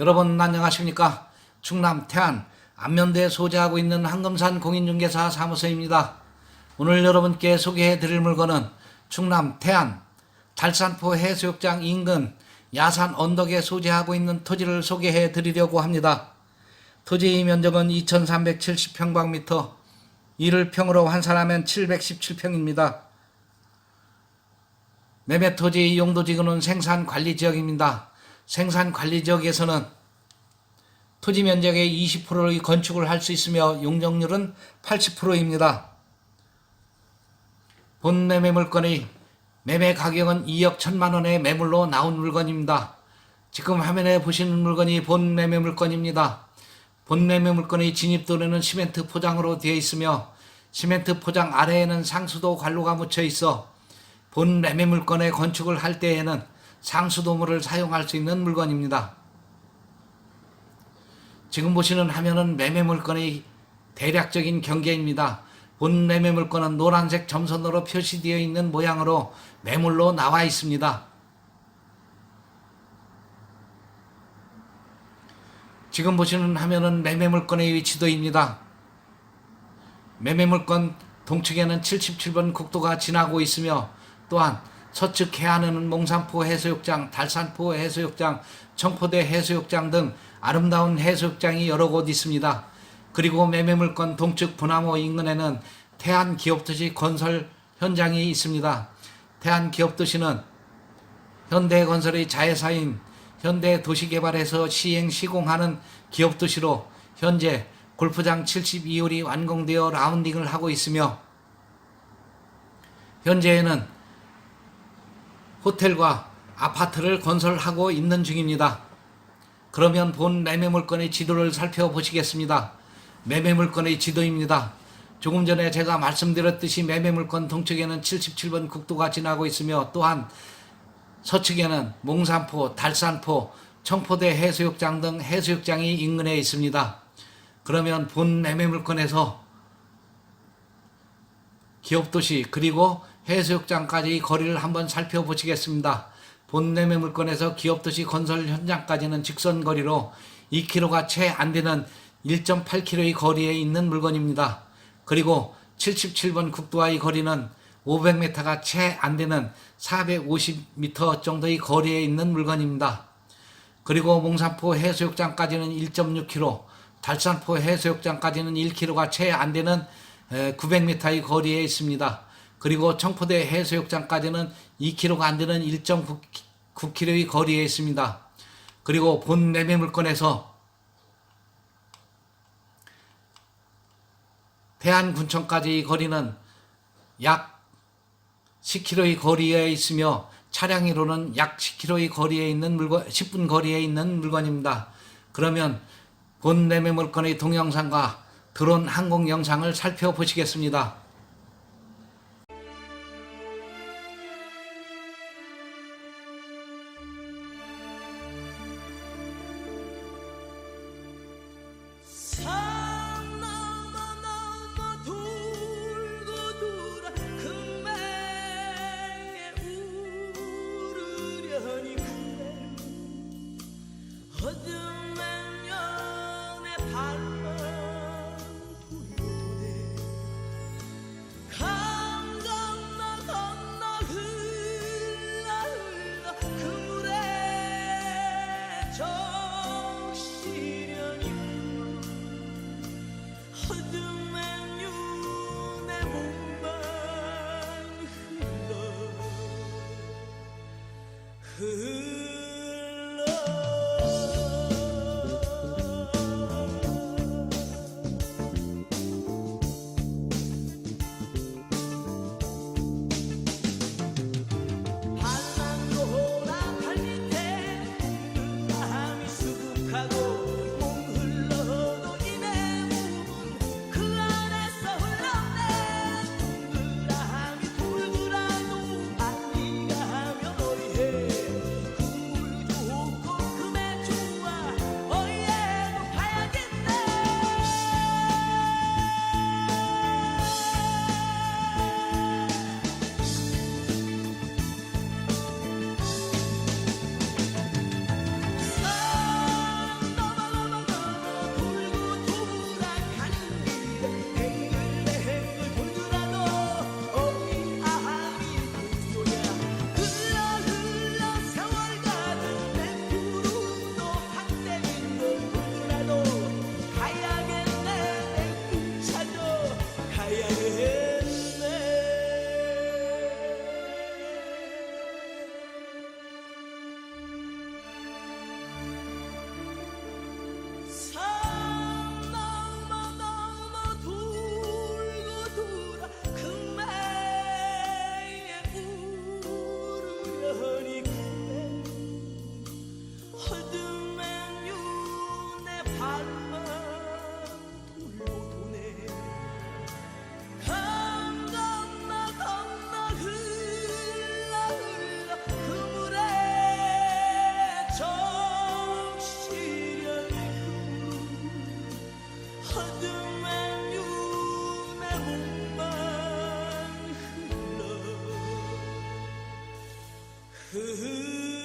여러분 안녕하십니까? 충남 태안 안면대에 소재하고 있는 한금산 공인중개사 사무소입니다. 오늘 여러분께 소개해 드릴 물건은 충남 태안 달산포 해수욕장 인근 야산 언덕에 소재하고 있는 토지를 소개해 드리려고 합니다. 토지 면적은 2370평방미터, 이를 평으로 환산하면 717평입니다. 매매 토지 용도지구는 생산 관리 지역입니다. 생산 관리 지역에서는 토지 면적의 20%의 건축을 할 수 있으며 용적률은 80%입니다. 본 매 매 물건의 매매 가격은 2억 1천만 원의 매물로 나온 물건입니다. 지금 화면에 보시는 물건이 본 매매 물건입니다. 본 매매 물건의 진입도로는 시멘트 포장으로 되어 있으며 시멘트 포장 아래에는 상수도 관로가 묻혀 있어 본 매매 물건의 건축을 할 때에는 상수도물을 사용할 수 있는 물건입니다. 지금 보시는 화면은 매매 물건의 대략적인 경계입니다. 본 매매 물건은 노란색 점선으로 표시되어 있는 모양으로 매물로 나와 있습니다. 지금 보시는 화면은 매매 물건의 위치도입니다. 매매 물건 동측에는 77번 국도가 지나고 있으며 또한 서측 해안에는 몽산포 해수욕장, 달산포 해수욕장, 청포대 해수욕장 등 아름다운 해수욕장이 여러 곳 있습니다. 그리고 매매물건 동측 분화모 인근에는 태안 기업도시 건설 현장이 있습니다. 태안 기업도시는 현대건설의 자회사인 현대도시개발에서 시행 시공하는 기업도시로 현재 골프장 72홀이 완공되어 라운딩을 하고 있으며 현재에는 호텔과 아파트를 건설하고 있는 중입니다. 그러면 본 매매 물건의 지도를 살펴보시겠습니다. 매매 물건의 지도입니다. 조금 전에 제가 말씀드렸듯이 매매 물건 동측에는 77번 국도가 지나고 있으며 또한 서측에는 몽산포, 달산포, 청포대 해수욕장 등 해수욕장이 인근에 있습니다. 그러면 본 매매 물건에서 기업도시 그리고 해수욕장까지 거리를 한번 살펴보시겠습니다. 본 매매 물건에서 기업도시 건설 현장까지는 직선 거리로 2km가 채 안 되는 1.8km의 거리에 있는 물건입니다. 그리고 77번 국도와의 거리는 500m가 채 안 되는 450m 정도의 거리에 있는 물건입니다. 그리고 몽산포 해수욕장까지는 1.6km, 달산포 해수욕장까지는 1km가 채 안 되는 900m의 거리에 있습니다. 그리고 청포대 해수욕장까지는 2km가 안 되는 1.9km의 거리에 있습니다. 그리고 본 매매 물건에서 대한군청까지의 거리는 약 10km의 거리에 있으며 차량으로는 약 10km의 거리에 있는 물건, 10분 거리에 있는 물건입니다. 그러면 본 매매 물건의 동영상과 드론 항공 영상을 살펴보시겠습니다. 어 Ooh.